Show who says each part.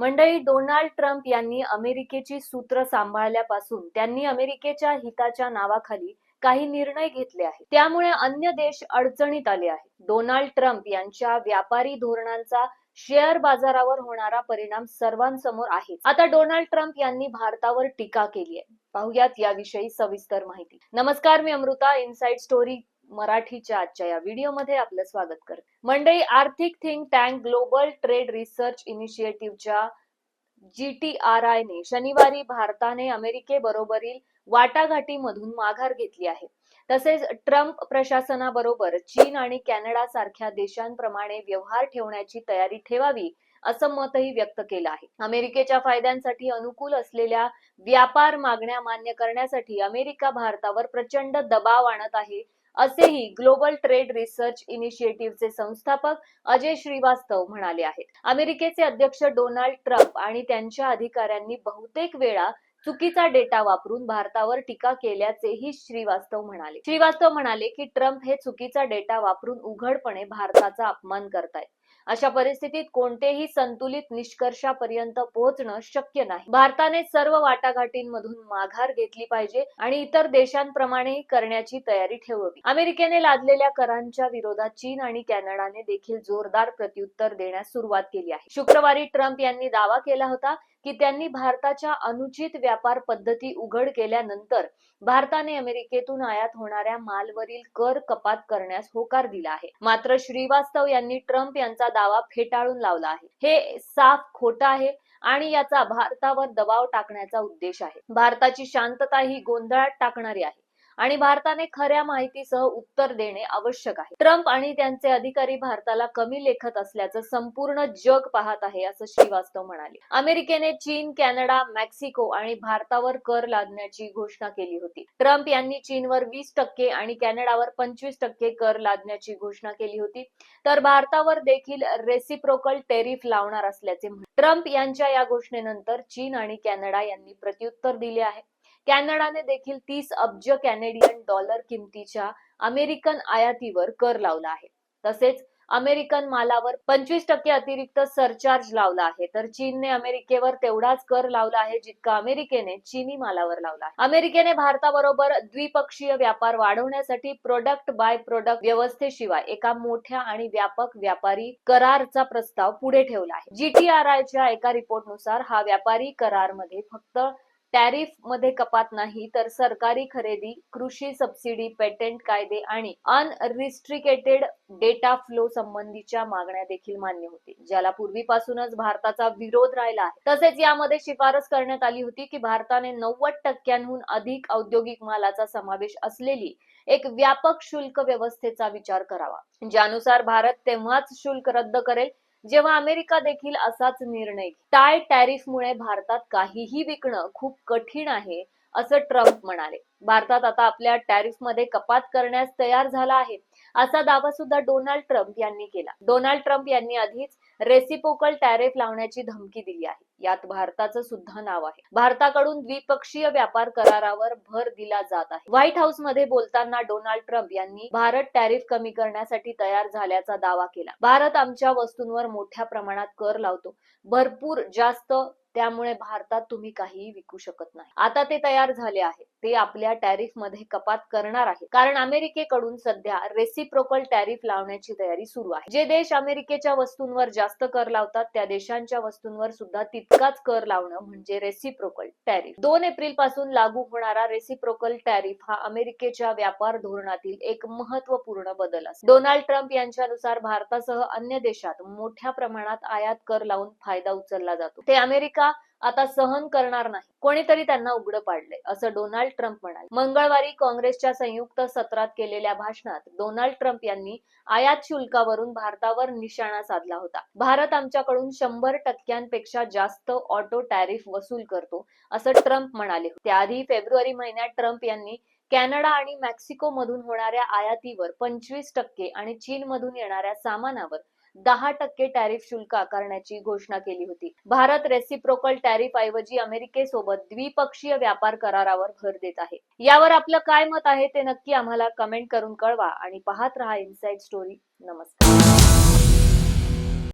Speaker 1: मंडळी Donald Trump यांनी अमेरिकेची सूत्र सांभाळल्यापासून त्यांनी अमेरिकेच्या हिताच्या नावाखाली काही निर्णय घेतले आहेत. त्यामुळे अन्य देश अडचणीत आले आहेत. डोनाल्ड ट्रम्प यांच्या व्यापारी धोरणांचा शेअर बाजारावर होणारा परिणाम सर्वांसमोर आहे. आता डोनाल्ड ट्रम्प यांनी भारतावर टीका केली आहे. पाहुयात याविषयी सविस्तर माहिती. नमस्कार मी अमृता. इनसाइड स्टोरी मराठीच्या आजच्या या व्हिडिओमध्ये आपलं स्वागत करते. मंडळी आर्थिक think tank global trade research इनिशिएटिव्हच्या GTRI ने शनिवारी भारताने अमेरिकेबरोबरील वाटाघाटीमधून माघार घेतली आहे. तसेच ट्रम्प प्रशासनाबरोबर चीन आणि कॅनडा सारख्या देशांप्रमाणे व्यवहार ठेवण्याची तयारी ठेवावी असं मतही व्यक्त केलं आहे. अमेरिकेच्या फायद्यांसाठी अनुकूल असलेल्या व्यापार मागण्या मान्य करण्यासाठी अमेरिका भारतावर प्रचंड दबाव आणत आहे असेही ग्लोबल ट्रेड रिसर्च इनिशिएटिव्हचे संस्थापक अजय श्रीवास्तव म्हणाले आहेत. अमेरिकेचे अध्यक्ष डोनाल्ड ट्रम्प आणि त्यांच्या अधिकाऱ्यांनी बहुतेक वेळा चुकीचा डेटा वापरून भारतावर टीका केल्याचेही श्रीवास्तव म्हणाले. श्रीवास्तव म्हणाले की ट्रम्प हे चुकीचा डेटा वापरून उघडपणे भारताचा अपमान करतायत. अशा परिस्थितीत कोणतेही संतुलित निष्कर्षापर्यंत पोहोचणं शक्य नाही. भारताने सर्व वाटाघाटींमधून माघार घेतली पाहिजे आणि इतर देशांप्रमाणे करण्याची तयारी ठेवावी. अमेरिकेने लादलेल्या करांच्या विरोधात चीन आणि कॅनडाने देखील जोरदार प्रत्युत्तर देण्यास सुरुवात केली आहे. शुक्रवारी ट्रम्प यांनी दावा केला होता की त्यांनी भारताच्या अनुचित व्यापार पद्धती उघड केल्यानंतर भारताने अमेरिकेतून आयात होणाऱ्या मालवरील कर कपात करण्यास होकार दिला आहे. मात्र श्रीवास्तव यांनी ट्रम्प यांचा दावा फेटाळून लावला आहे. हे साफ खोटं आहे आणि याचा भारतावर दबाव टाकण्याचा उद्देश आहे. भारताची शांतता ही गोंधळात टाकणारी आहे. आणि भारताने खऱ्या माहितीसह उत्तर देणे आवश्यक आहे. ट्रम्प आणि त्यांचे अधिकारी भारताला कमी लेखत असल्याचं संपूर्ण जग पाहत आहे असं श्रीवास्तव म्हणाले. अमेरिकेने चीन कॅनडा मेक्सिको आणि भारतावर कर लादण्याची घोषणा केली होती. ट्रम्प यांनी चीनवर वीस टक्के आणि कॅनडावर पंचवीस टक्के कर लादण्याची घोषणा केली होती. तर भारतावर देखील रेसिप्रोकल टेरिफ लावणार असल्याचे ट्रम्प यांच्या या घोषणेनंतर चीन आणि कॅनडा यांनी प्रत्युत्तर दिले आहे. कॅनडाने देखील तीस अब्ज कॅनेडियन डॉलर किमतीच्या अमेरिकन आयातीवर कर लावला आहे. तसेच अमेरिकन मालावर पंचवीस टक्के अतिरिक्त सरचार्ज लावला आहे. तर चीनने अमेरिकेवर तेवढाच कर लावला आहे जितका अमेरिकेने चीनी मालावर लावला आहे. अमेरिकेने भारताबरोबर द्विपक्षीय व्यापार वाढवण्यासाठी प्रोडक्ट बाय प्रोडक्ट व्यवस्थेशिवाय एका मोठ्या आणि व्यापक व्यापारी करारचा प्रस्ताव पुढे ठेवला आहे. जीटीआरआयच्या एका रिपोर्टनुसार हा व्यापारी करारमध्ये फक्त टॅरिफमध्ये कपात नाही तर सरकारी खरेदी कृषी सबसिडी पेटेंट कायदे आणि अनरिस्ट्रिकेटेड डेटा फ्लो संबंधीच्या मागण्या देखील मान्य होती ज्याला पूर्वीपासूनच भारताचा विरोध राहिला आहे. तसेच यामध्ये शिफारस करण्यात आली होती की भारताने नव्वद टक्क्यांहून अधिक औद्योगिक मालाचा समावेश असलेली एक व्यापक शुल्क व्यवस्थेचा विचार करावा ज्यानुसार भारत तेव्हाच शुल्क रद्द करेल जेव्हा अमेरिका देखील असाच निर्णय टाय टॅरिफमुळे भारतात काहीही विकणं खूप कठीण आहे असं ट्रम्प म्हणाले. भारतात आता आपल्या टॅरिफमध्ये कपात करण्यास तयार झाला आहे असा दावा सुद्धा डोनाल्ड ट्रम्प यांनी केला. डोनाल्ड ट्रम्प यांनी आधीच रेसिपोकल टॅरिफ लावण्याची धमकी दिली आहे. यात भारताचं सुद्धा नाव आहे. भारताकडून द्विपक्षीय व्यापार करारावर भर दिला जात आहे. व्हाईट हाऊसमध्ये बोलताना डोनाल्ड ट्रम्प यांनी भारत टॅरिफ कमी करण्यासाठी तयार झाल्याचा दावा केला. भारत आमच्या वस्तूंवर मोठ्या प्रमाणात कर लावतो. भरपूर जास्त त्यामुळे भारतात तुम्ही काहीही विकू शकत नाही. आता ते तयार झाले आहे. ते आपल्या टॅरिफमध्ये कपात करणार आहे. कारण अमेरिकेकडून सध्या रेसिप्रोकल टॅरिफ लावण्याची तयारी सुरू आहे. जे देश अमेरिकेच्या वस्तूंवर जास्त कर लावतात त्या देशांच्या वस्तूंवर सुद्धा तितकाच कर लावणं म्हणजे रेसिप्रोकल टॅरिफ दोन एप्रिलपासून लागू होणारा रेसिप्रोकल टॅरिफ हा अमेरिकेच्या व्यापार धोरणातील एक महत्त्वपूर्ण बदल असेल डोनाल्ड ट्रम्प यांच्यानुसार भारतासह अन्य देशात मोठ्या प्रमाणात आयात कर लावून फायदा उचलला जातो. ते अमेरिका आता सहन करणार नाही. कोणीतरी त्यांना उघडं पाडलंय असं डोनाल्ड ट्रम्प म्हणाले. मंगळवारी काँग्रेसच्या संयुक्त सत्रात केलेल्या भाषणात डोनाल्ड ट्रम्प यांनी आयात शुल्कावरून भारतावर निशाणा साधला होता. भारत आमच्याकडून शंभर टक्क्यांपेक्षा जास्त ऑटो टॅरिफ वसूल करतो असं ट्रम्प म्हणाले त्याआधी फेब्रुवारी महिन्यात ट्रम्प यांनी कॅनडा आणि मेक्सिको मधून होणाऱ्या आयातीवर पंचवीस टक्के आणि चीन मधून येणाऱ्या सामानावर दहा टक्के टॅरिफ शुल्क आकारण्याची घोषणा केली होती. भारत रेसिप्रोकल टॅरिफ ऐवजी अमेरिकेसोबत द्विपक्षीय व्यापार करारावर भर देत आहे. यावर आपलं काय मत आहे ते नक्की आम्हाला कमेंट करून कळवा आणि पाहत रहा इनसाइड स्टोरी नमस्कार.